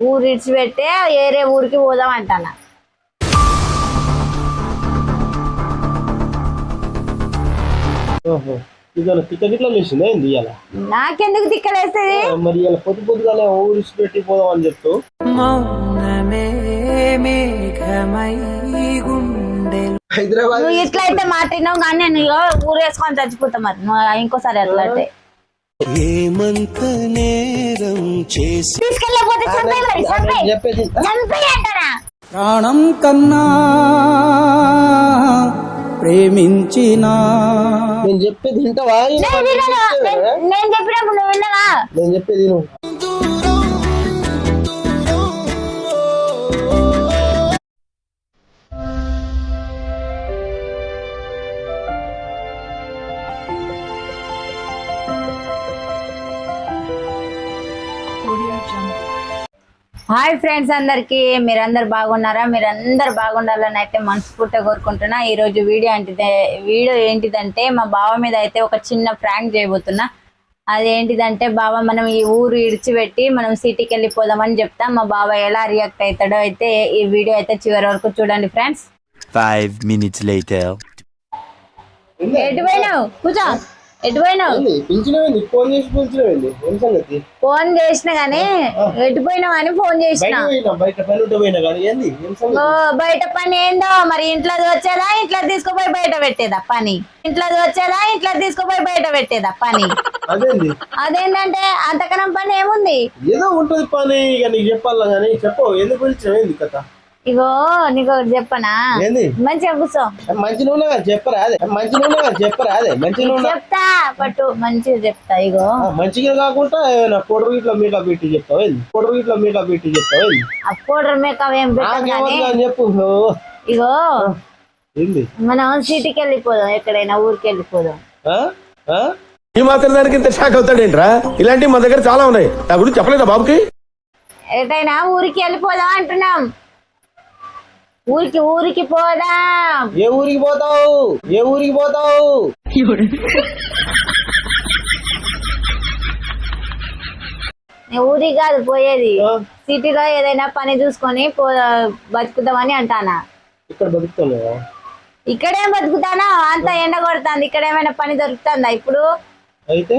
ఊరు ఇడిచిపెట్టే ఏరే ఊరికి పోదాం అంటానా. నాకెందుకు తిక్కలేస్తుంది మరి ఇవాళ పొద్దు పొద్దుగానే ఊరిసి పెట్టి పోదాం అని చెప్తూ. మౌనమే మేఘమై గుండెలు హైదరాబాద్ నువ్వు ఇట్లా అయితే మాట్లాడినావు కానీ నేను ఇగో ఊరు వేసుకొని చచ్చిపోతా మరి. ఇంకోసారి అట్లా అంటే ఏమంత నేరం చేసి ప్రాణం కన్నా ప్రేమించిన. నేను చెప్పేది వింటావా? నేను వినను. నేను- నేను చెప్పినప్పుడు నువ్వు విన్నావా నేను చెప్పేది నువ్వు హాయ్ ఫ్రెండ్స్ అందరికి. మీరందరు బాగున్నారా? మీరందరు బాగుండాలని అయితే మనస్ఫూర్తిగా కోరుకుంటున్నా. ఈ రోజు వీడియో ఏంటిదే వీడియో ఏంటిదంటే మా బావ మీద అయితే ఒక చిన్న ఫ్రాంక్ చేయబోతున్నా. అదేంటిదంటే బావ మనం ఈ ఊరు ఇడిచిపెట్టి మనం సిటీకి వెళ్ళిపోదామని చెప్తాం. మా బావ ఎలా రియాక్ట్ అవుతాడో అయితే ఈ వీడియో అయితే చివరి వరకు చూడండి ఫ్రెండ్స్. Five minutes later. ఎటు పోయినావు? కూర్చో. ఎటు పోయినావు ఏంది పిలిచినవేంది ఫోన్ చేసి పిలిచినవేంది ఏం సంగతి? ఫోన్ చేసిన కానీ ఎటు పోయినావు అని ఫోన్ చేసిన. బయట పని ఉంటే పోయినా కానీ ఏంది? ఏం సంగతి? ఓ బయట పని ఏందో? మరి ఇంట్లో వచ్చేదా ఇంట్లో తీసుకుపోయి బయట పెట్టేదా పని? ఇంట్లో వచ్చేదా ఇంట్లో తీసుకుపోయి బయట పెట్టేదా పని? అదేంది? అదేంటంటే అంతకనం పని ఏముంది? ఏదో ఉంటది పని ఇక నీకు చెప్పాలా చెప్పు. ఎందుకు పిలిచినావు? ఏంది కథ? ఇగో నీకు ఒకటి చెప్పనా? ఏంది? మంచిగా కూర్చో. మంచి నూనె కదా చెప్పరా అదే. మంచి నూనె చెప్పరా అదే. మంచి నూనె చెప్తా పట్టు. మంచిగా చెప్తా ఇగో. మంచిగా కాకుండా ఏమైనా పొడవు ఇట్లా మీటా పెట్టి చెప్తావు ఏంది? పొడవు ఇట్లా మీటా పెట్టి చెప్తావు ఏంది? ఆ పౌడర్ మేకప్ ఏం పెట్టాం కానీ నాకేమవుతుంది అని చెప్పు. ఇగో ఏంది? మనం సిటీకి వెళ్ళిపోదాం ఎక్కడైనా ఊరికి వెళ్ళిపోదాం. ఆ? ఆ? ఈ మాత్రం దానికి ఇంత షాక్ అవుతాడేంట్రా? ఇలాంటివి మా దగ్గర చాలా ఉన్నాయి. నా గురించి చెప్పలేదా బాబుకి? ఎటైనా ఊరికి వెళ్ళిపోదాం అంటున్నాం. ఊరికి ఊరికి పోదాం. ఏ ఊరికి పోతావు? ఏ ఊరికి పోతావు? నేను ఊరికి కాదు పోయేది? సిటీలో ఏదైనా పని చూసుకొని పో బతుకుదామని అంటానా? ఇక్కడ బతుకుతున్నావా ఇక్కడేం బతుకుతానా? అంత ఎండ కొడుతుంది. ఇక్కడ ఏమైనా పని దొరుకుతుందా ఇప్పుడు? అయితే?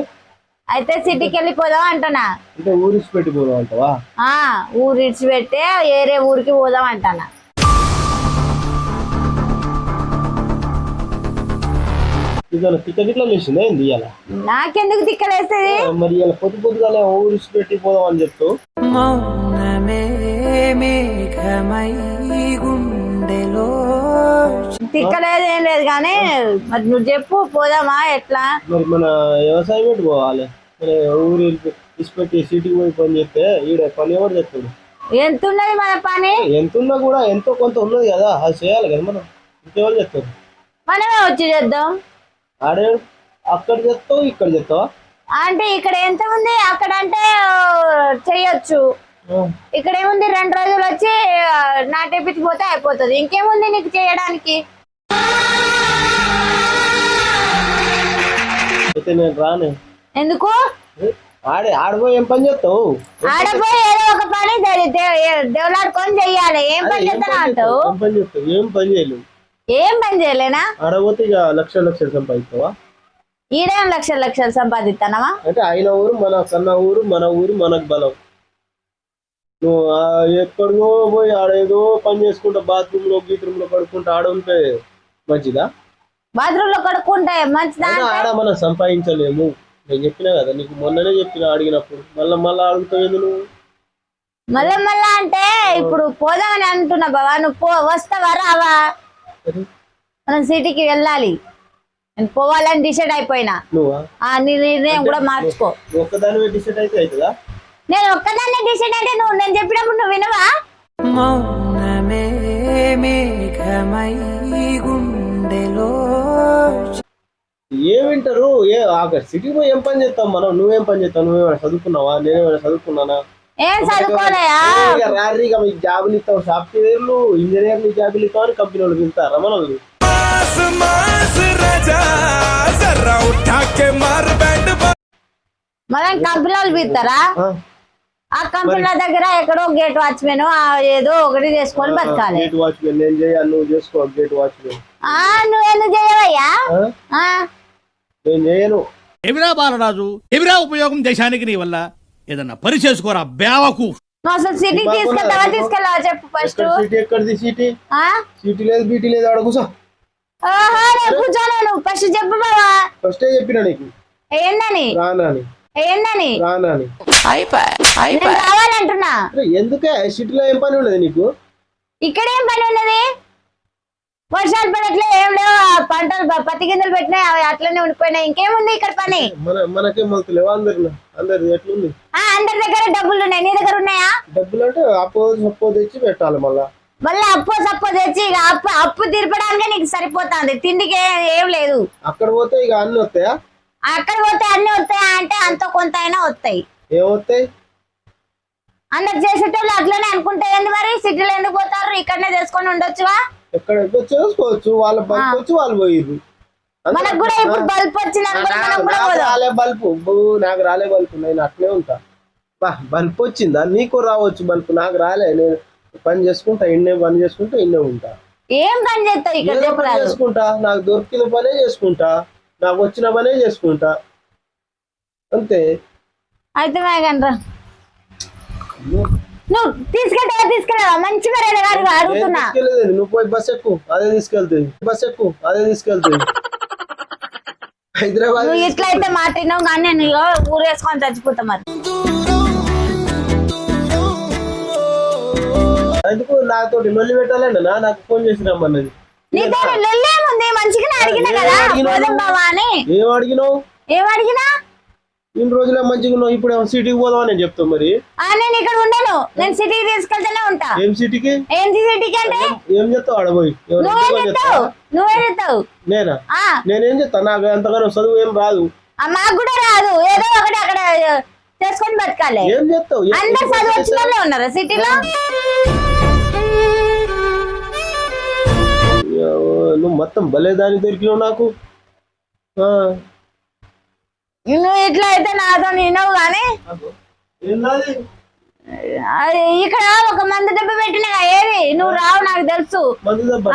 అయితే సిటీకి వెళ్ళిపోదాం అంటున్నా. అంటే ఊరికి పెట్టి పోదాం అంటావా? ఆ ఊరు ఇడిచిపెట్టే ఏరే ఊరికి పోదాం అంటానా? ఇవాళ టికెట్ ఇట్లా లేచిందా ఏంది ఇవాళ నాకెందుకు తిక్కలేస్తుంది? మరి ఇవాళ పొద్దు పొద్దుగానే ఊరికి పెట్టి పోదాం అని చెప్తూ. మౌనమే మేఘమై గుండెలో తిక్కలేదు ఏం లేదు కానీ మరి నువ్వు చెప్పు పోదామా ఎట్లా? మరి మన వ్యవసాయం పెట్టి పోవాలి? మరి ఊరు ఇచ్చిపెట్టి సిటీకి పోయి పని చేస్తే ఈడ పని ఎవరు చెప్తాడు ఎంత ఉన్నది మన పని? ఎంత ఉన్నా కూడా ఎంతో కొంత ఉన్నది కదా అది చేయాలి కదా మనం. ఇంకెవరు చెప్తారు మనమే వచ్చి చేద్దాం. ఆడే అక్కడ చెప్తావు ఇక్కడ చెప్తావా? అంటే ఇక్కడ ఎంత ఉంది? అక్కడ అంటే చెయ్యొచ్చు ఇక్కడ ఏముంది? రెండు రోజులు వచ్చి నాటేపించిపోతే అయిపోతుంది. ఇంకేముంది నీకు చేయడానికి? అయితే నేను రానే. ఎందుకు? ఆడే ఆడిపోయి ఏం పని చేస్తావు? ఆడపోయి ఏదో ఒక పని దేవులాడుకొని చెయ్యాలి ఏం పని చేస్తావు? ఏం పని చేస్తావు? ఏం పని చేయలేవు? ఏం పని చేయలేనా? ఆడపోతే ఇక లక్ష లక్షలు సంపాదిస్తావా? ఈడేం లక్షలు లక్షలు సంపాదిస్తానవా అంటే ఆయన ఊరు మన కన్న ఊరు మన ఊరు మనకు బలం. నువ్వు ఆ ఎక్కడికో పోయి ఆడేదో పని చేసుకుంటా బాత్రూమ్లో గీత్రూమ్లో పడుకుంటా ఆడ ఉంటే మంచిదా? బాత్రూమ్లో కడుక్కుంటే మంచిదా ఆడ మనం సంపాదించలేము. నేను చెప్పినా కదా నీకు మొన్ననే చెప్పిన అడిగినప్పుడు. మళ్ళా మళ్ళా అడుగుతావు నువ్వు? మళ్ళా మళ్ళా అంటే ఇప్పుడు పోదామని అంటున్నా బావా నువ్వు వస్తావా రావా? మనం సిటీకి వెళ్ళాలి. నేను పోవాలని డిసైడ్ అయిపోయినా. నువ్వా? ఆ నీ నిర్ణయం కూడా మార్చుకో. నేను ఒక్కదాన్ని డిసైడ్ అయితే నువ్వు నేను చెప్పినప్పుడు నువ్వు వినవా? గుండెలో. ఏం వింటారు? ఏ అక్కడ సిటీకి పోయి ఏం పని చేస్తాం మనం? నువ్వేం పని చేస్తావు? నువ్వేమైనా చదువుకున్నావా? నేనేమైనా చదువుకున్నానా? ఏం చదువుకోలేయా రారీగా మీకు జాబులు ఇస్తావు సాఫ్ట్వేర్లు ఇంజనీర్లు జాబులు ఇస్తావు అని కంపెనీ వాళ్ళు పిలుస్తారా మనల్ని? మనం కంపెనీ వాళ్ళు పిలుస్తారా? ఆ, ఆ కంపెనీల దగ్గర ఎక్కడో గేట్ వాచ్మెన్ ఏదో ఒకటి చేసుకొని బతకాలి. గేట్ వాచ్మెన్ నేను చేయాలి? నువ్వు చేసుకో గేట్ వాచ్మెన్. ఆ నువ్వెందుకు చేయవయ్యా? ఆ, నేను చేయను. ఎవిరా బాలరాజు? ఎవిరా ఉపయోగం దేశానికి నీ వల్ల? ఏదన్నా పని చేసుకోరా బేవకు. నువ్వు అసలు సిటీకి తీసుకెళ్తావా తీసుకెళ్ళావా చెప్పు ఫస్ట్ ఎక్కడ సీటీ ఎక్కడిది సీటీ? ఆ? సీటీ లేదు బీటీ లేదు ఆడ కూర్చో ఓహో నేను కూర్చోలేను ఫస్ట్ చెప్పు బావా. ఫస్టే చెప్పిన నీకు. ఏందని? రానాని. ఏందని? రానాని. ఎందుకే? సిటీలో ఏం పని ఉండదు నీకు? ఇక్కడ ఏం పని ఉన్నది వర్షాలు పడట్లే ఏం లేవు. పత్తి గింజలు పెట్టినాయి అవి అట్లనే ఉండిపోయినాయి. ఇంకేముంది ఇక్కడ పని? అందరు దగ్గర డబ్బులు ఉన్నాయి. నీ దగ్గర ఉన్నాయా? డబ్బులు అంటే అప్పో తెచ్చి పెట్టాలి మళ్ళా. మళ్ళీ అప్పు సప్పు తెచ్చి ఇక అప్పు అప్పు తీర్పడానికే నీకు సరిపోతుంది. తిండికి ఏ- లేదు. అక్కడ పోతే ఇక అన్ని వస్తాయా? అక్కడ పోతే అన్ని వస్తాయా అంటే అంత కొంత అయినా వస్తాయి. ఏమొస్తాయి అందరు చేసేటోళ్ళు అట్లనే అనుకుంటే ఏంది మరి? సిటీలో ఎందుకు పోతారు? ఇక్కడనే చేసుకొని ఉండొచ్చుగా ఎక్కడ చేసుకోవచ్చు. వాళ్ళ బల్బ్ వచ్చి వాళ్ళు పోయిర్రు. మనకు కూడా ఇప్పుడు బల్బ్ రాలే బల్బు. నాకు రాలే బల్బు. నేను అట్లే ఉంటా. బా బల్బు వచ్చిందా? నీకు రావచ్చు బల్బు. నాకు రాలే. నేను పని చేసుకుంటా ఇన్నే పని చేసుకుంటా ఇన్నే ఉంటా. ఏం పని చేస్తావు ఇక్కడ చేసుకుంటా. నాకు దొరికిన పనే చేసుకుంటా. నాకు వచ్చిన పనే చేసుకుంటా. అంతే. అయితే మేఘన్రా నువ్వు తీసుకెళ్ళవా మంచి అడుగుతున్నా. నువ్వు పోయి బస్ ఎక్కు అదే తీసుకెళ్తుంది. బస్ ఎక్కు అదే తీసుకెళ్తుంది. హైదరాబాద్ నువ్వు ఇట్లా అయితే మాట్లాడినావు కానీ నేను ఊరేసుకొని చచ్చిపోతా మరి. ఎందుకు నాతోటి నొల్లి పెట్టాలండి నాకు ఫోన్ చేసి రమ్మన్నది నీతో లొల్లేముంది మంచిగానే అడిగినా కదా? పోదాం బావా అని. ఏం అడిగినావు? ఏం అడిగినా? ఇన్ని రోజులే మంచిగా ఉన్నావు ఇప్పుడు ఏమో సిటీకి పోదామని నేను చెప్తాను మరి. ఆ నేను ఇక్కడ ఉండను. నేను సిటీకి తీసుకెళ్తూనే ఉంటా. ఏం సిటీకి ఏంటి సిటీకి అంటే? ఏం చెప్తావు ఆడబోయి నువ్వేం చెప్తావు? నువ్వేం చెప్తావు? నేనా? ఆ. నేనేం చెప్తా? నాకు ఎంతగానో చదువు ఏం రాదు. ఆ, మాకు కూడా రాదు. ఏదో ఒకటి అక్కడ చేసుకొని బతకాలి. ఏం చెప్తావు? ఏం- అందరు చదువు వచ్చిన వాళ్ళే ఉన్నారా సిటీలో. నువ్వు మొత్తం భలే దాని దొరికినావు నాకు. ఆ. నువ్వు ఇట్లా అయితే నాతో వినవు కానీ? ఇక్కడ ఒక మందు డబ్బు పెట్టినా ఏది? నువ్వు రావు నాకు తెలుసు. దెబ్బ?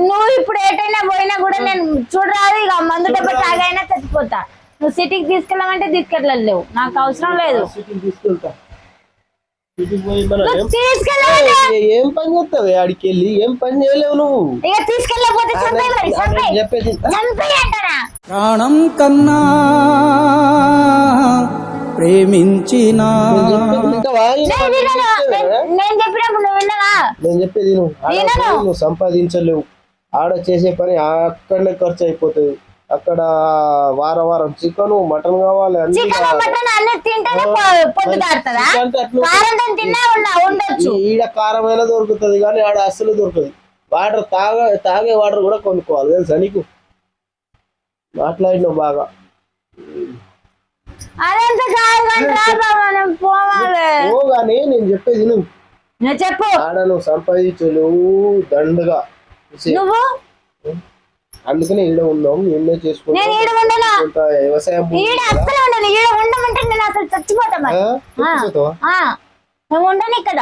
నువ్వు ఇప్పుడు ఎటైనా పోయినా కూడా నేను చూడరాదు ఇక మందు డబ్బు తాగైనా చచ్చిపోతా. నువ్వు సిటీకి తీసుకెళ్ళమంటే తీసుకెళ్ళలేవు నాకు అవసరం లేదు. ఏం- పని చేస్తావు ఆడికి వెళ్ళి ఏం పని చేయలేవు నువ్వు? ఇక తీసుకెళ్ళకపోతే చెప్పేది. ప్రాణం కన్నా ప్రేమించిన? నేను చెప్పేది నువ్వు ఆడ సంపాదించలేవు. ఆడ చేసే పని అక్కడనే ఖర్చు అయిపోతుంది అక్కడ వారం వారం చికెన్ మటన్ కావాలి ఈడ కారమైన దొరుకుతుంది కానీ ఆడ అస్సలు దొరకదు. వాటర్ తాగే తాగే వాటర్ కూడా కొనుక్కోవాలి తెలుసా నీకు? మాట్లాడినావు బాగా. బాబా నేను చెప్పేది నువ్వు చెప్పు. ఆడ నువ్వు దండగా. నువ్వు? అందుకనే ఈడ ఉన్నాం నిన్నే నేను చేసుకుంటా ఈడ ఉండను? కొంత వ్యవసాయం భూమి ఈడ అస్సలు ఉండను. ఈడ ఉండమంటే నేను అసలు చచ్చిపోతా మరి. ఆ? చచ్చిపోతావా? ఆ, నువ్వు ఉండను ఇక్కడ.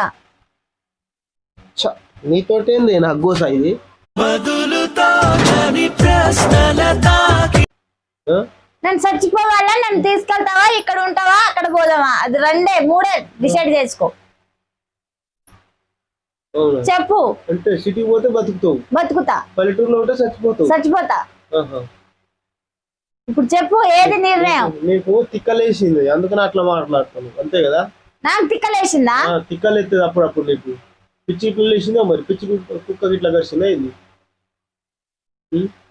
ఛ, నీతోటేంది నాకు గోస ఇది? ఆ? నేను చచ్చిపోవాలా? నన్ను తీసుకెళ్తావా? ఇక్కడ ఉంటావా? అక్కడ పోదామా? అది రెండే మూడే డిసైడ్ చేసుకో. చెప్పు. అంటే సిటీకి పోతే బతుకుతావు. బతుకుతా. పల్లెటూరులో ఉంటే చచ్చిపోతావు. చచ్చిపోతా. ఇప్పుడు చెప్పు ఏది నిర్ణయం? నీకు తిక్కలేసింది. అందుకని అట్లా మాట్లాడుతాను అంతే కదా? నాకు తిక్కలేసిందా? తిక్కలేస్తుంది అప్పుడప్పుడు నీకు. పిచ్చి పిల్లలు వేసిందా మరి? పిచ్చి కుక్క ఇట్లా కరిసిందా ఇది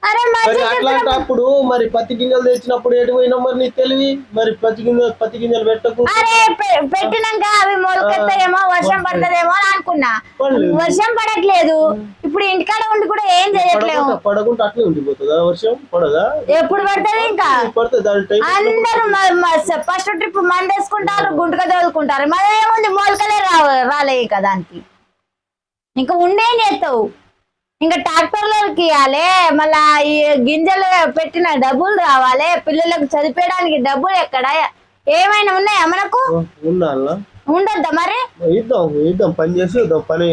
మరి మంచి అట్లాంటి అప్పుడు మరి పత్తి గింజలు తెచ్చినప్పుడు ఎటు పోయినా మరి నీకు తెలివి? మరి పత్తి గింజలు పత్తి గింజలు పెట్టకు. అరే పెట్టినాక అవి మొలకెత్తాయేమో వర్షం పడుతుందేమో అని అనుకున్నా. వర్షం పడట్లేదు. ఇప్పుడు ఇంటికాడ ఉండి కూడా ఏం చేయట్లేము పడకుండా అట్లే ఉండిపోతుందా వర్షం? పడదా? ఎప్పుడు పడుతుంది ఇంకా? పడుతుంది? అందరూ ఫస్ట్ ట్రిప్ మంది వేసుకుంటారు గుంటగా చదువుకుంటారు. మరి ఏముంది మొలకలే రాలే దానికి. ఇంకా ఉండేం చేస్తావు? ఇంకా ట్రాక్టర్లకి ఇవ్వాలి. మళ్ళా ఈ గింజలు పెట్టిన డబ్బులు రావాలి. పిల్లలకు చదివేయడానికి డబ్బులు ఎక్కడ? ఏమైనా ఉన్నాయా మనకు? ఉండొద్దా మరి? ఇద్దాం ఇద్దాం. పని చేసి ఇద్దాం. పని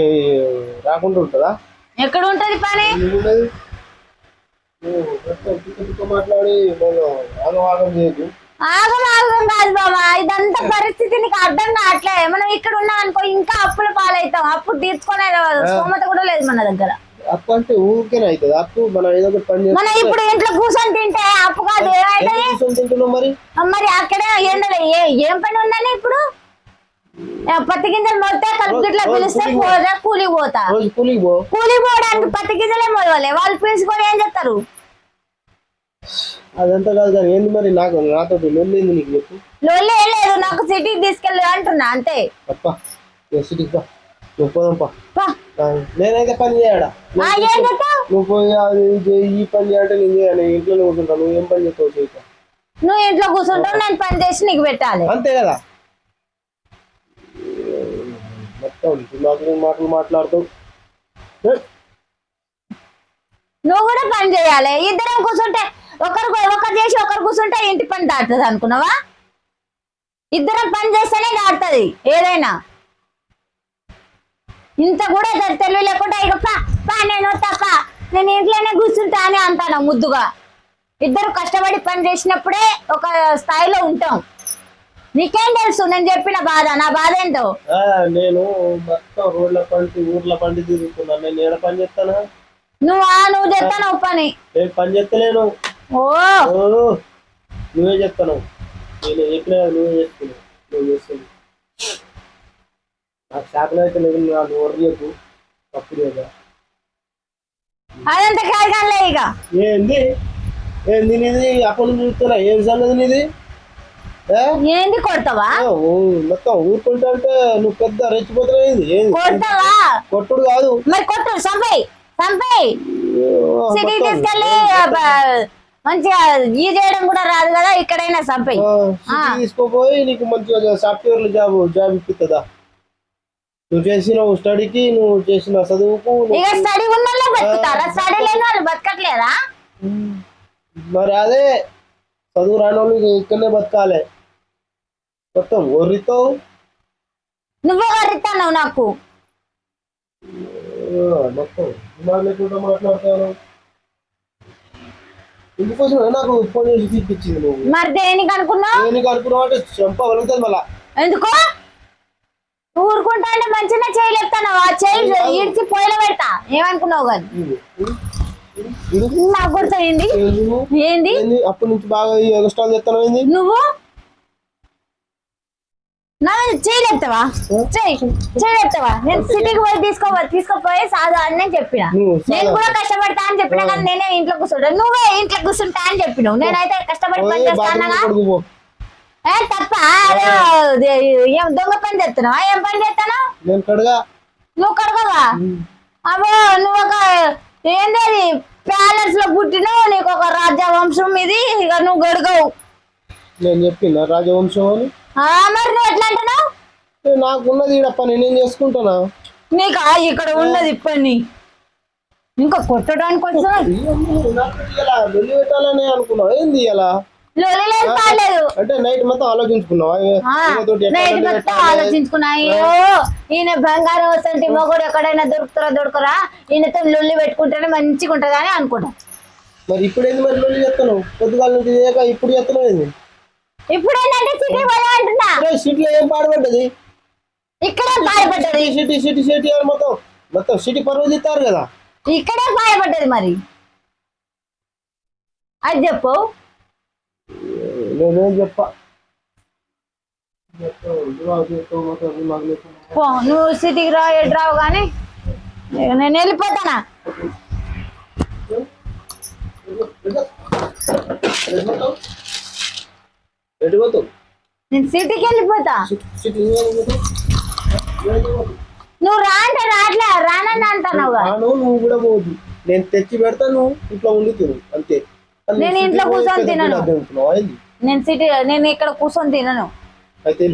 రాకుండా ఉంటుందా? ఎక్కడ ఉంటది పని? మాట్లాడి ఆగం ఆగం కాదు బాబా ఇదంతా పరిస్థితి నీకు అర్థం కావట్లే. మనం ఇక్కడ ఉన్నాం అనుకో ఇంకా అప్పుల పాలవుతాం. అప్పు తీర్చుకునే స్తోమత కూడా లేదు మన దగ్గర. అప్పు అంటే ఊరికేనే అవుతుంది. అప్పు మనం ఏదో ఒకటి పని మనం ఇప్పుడు ఇంట్లో కూర్చొని తింటే అప్పు కాదు. ఏమైతుంది? చేసి తింటున్నాం మరి? మరి అక్కడే ఎండలే ఏ- పని ఉందని ఇప్పుడు? పత్తి గింజలు మొత్తం కలుపు గిట్ల రోజు పిలిస్తే పోదా? కూలి పోతా? కూలికి పో. కూలి పోవడానికి పత్తి గింజలే మొదలే వాళ్ళు పిలుచుకొని ఏం చేస్తారు? అదంతా కాదు కానీ ఏంది మరి నాకు నాతో లొల్లింది నీకు చెప్పు. లొల్లి లేదు. నాకు సిటీకి తీసుకెళ్ళి అంటున్నా. అంతే. అప్ప సిటీకి నువ్వు పోదాం పా. పా. ఆ, నేనైతే పని చేయడా? నువ్వు పోయి అది ఈ పని చేయాలంటే నేను చేయను. ఇంట్లోనే కూర్చుంటా. నువ్వు ఏం పని చేస్తావు చేయక నువ్వు ఇంట్లో కూర్చుంటావు నేను పని చేసి నీకు పెట్టాలి. అంతే కదా? మొత్తం మాటలు మాటలు మాట్లాడుతావు? నువ్వు కూడా పని చేయాలి. ఇద్దరం కూర్చుంటే ఒకరు ఒకరు చేసి ఒకరు కూర్చుంటే ఇంటి పని దాటుతుంది అనుకున్నావా? ఇద్దరం పని చేస్తేనే దాటుతుంది ఏదైనా. ఇంత కూడా తెలివి లేకుండా ఇక పా నేను తప్ప నేను ఇంట్లోనే కూర్చుంటా అని అంటాను ముద్దుగా. ఇద్దరు కష్టపడి పని చేసినప్పుడే ఒక స్థాయిలో ఉంటాం. నీకేం తెలుసు? నేను చెప్పిన బాధ. నా బాధ ఏంటో? నేను మొత్తం రోడ్ల పంటి ఊర్ల పంటి తిరుగుతున్నా. నేను ఏడ పని చేస్తానా? నువ్వు? ఆ నువ్వు చెప్తాను పని? నేను పని చేస్తలేను. ఓ! నువ్వే చెప్తాను నేను చెప్పిన కదా, నువ్వే చేస్తున్నావు. నువ్వు చేస్తుంది శాఖలు అయితే లేదు? అదంతా ఇక. ఏంది? నీది? చూస్తున్నా ఏం సంగతి నీది? ఏ? ఏంది కొడతావా? మొత్తం ఊరుకుంటా అంటే నువ్వు పెద్ద రెచ్చిపోతున్నావు కొడతావా? కొట్టుడు కాదు. మరి కొట్టు సంపై సంపై సిటీ. తీసుకెళ్ళి మంచిగా ఈ చేయడం కూడా రాదు కదా ఇక్కడైనా సంపై తీసుకోపోయి నీకు మంచిగా సాఫ్ట్వేర్ జాబ్ జాబ్ ఇప్పిస్తుందా నువ్వు చేసిన స్టడీకి నువ్వు చేసిన చదువుకు నువ్వు- ఇక స్టడీ ఉన్న వాళ్ళే బతుకుతారా స్టడీ లేని వాళ్ళు బతకట్లేదా? మరి అదే చదువు రాని వాళ్ళు ఇక్కడనే బతకాలి. మొత్తం ఒర్రితో నువ్వే వర్రిస్తావు నాకు. మొత్తం దిమాగ్ లేకుండా మాట్లాడతాను ఇందుకోసం నాకు ఫోన్ చేసి తీపిచ్చింది నువ్వు? మరి దేనికి అనుకున్నావు? నేను అనుకున్నావు అంటే చెంప వలుగుతుంది మళ్ళా. ఎందుకు? అంటే మంచిగా చేయలేపుతాను ఆ చేయి ఇడిచి పొయ్యిలో పెడతా. ఏమనుకున్నావు కానీ. నాకు ఏంది? అప్పటి నుంచి బాగా చేస్తాను ఏంది? నువ్వు? నా చేయలేపుతావా చెయ్యి చేయలేపుతావా నేను సిటీకి పోయి తీసుకో తీసుకోపోయి సాధు అని నేను చెప్పిన. కూడా కష్టపడతా అని చెప్పిన కానీ నేనే ఇంట్లో కూర్చుంటా. నువ్వే ఇంట్లో కూర్చుంటా అని చెప్పినావు. నేనైతే కష్టపడి పని ఏ తప్ప అదే, ఏం దొంగ పని చేస్తున్నావా? ఏం పని చేస్తాను నేను కడగా. నువ్వు కడగవా? అబ్బో నువ్వు ఒక ఏంది అది? ప్యాలెస్లో పుట్టినావు నీకు ఒక రాజ్యవంశం ఇది ఇక నువ్వు గడుగవు. నేను చెప్పిన రాజవంశం అని? ఆ, మరి నువ్వు ఎట్లా అంటున్నావు? ఏ, నాకున్నది ఈడ పని నేను చేసుకుంటానా? నీకు ఆ ఇక్కడ ఉన్నది పని. ఇంకా కొట్టడానికి వచ్చా నాకు ఇలా లొల్లి పెట్టాలని అనుకున్నావు. ఏంది ఇలా అంటే నైట్ మొత్తం? ఆలోచించుకున్నా. అయ్యో ఈయన బంగారం వస్తుంటే మొగుడు ఎక్కడైనా దొరుకుతారా దొరకరా? ఈయనతో లొల్లి పెట్టుకుంటేనే మంచిగా ఉంటుందా అని అనుకుంటా. మరి ఇప్పుడు ఏంది మరి లొల్లి చేస్తాను పొద్దుగాల నుంచి చేయక ఇప్పుడు ఏంది? ఇప్పుడు ఏంటంటే సిటీ అంటున్నా? సిటీలో ఏం పాడబడ్డది ఇక్కడే బాధపడ్డది సిటీ సిటీ సిటీ మొత్తం మొత్తం సిటీ పరువు తీస్తారు కదా. ఇక్కడే బాధపడ్డది మరి. అది చెప్పు. నేనేం చెప్పా. పో నువ్వు సిటీకి రా ఎటు రావు కానీ నేను వెళ్ళిపోతానా నేను సిటీకి వెళ్ళిపోతా? నువ్వు రా అంటే రాట్లే రానని అంటున్నావు నువ్వు కూడా పోవద్దు నేను తెచ్చి పెడతా నువ్వు ఇంట్లో ఉండి తిను అంతే నేను ఇంట్లో కూర్చొని తినను. నేను సిటీ నేను ఇక్కడ కూర్చొని తినను అయితే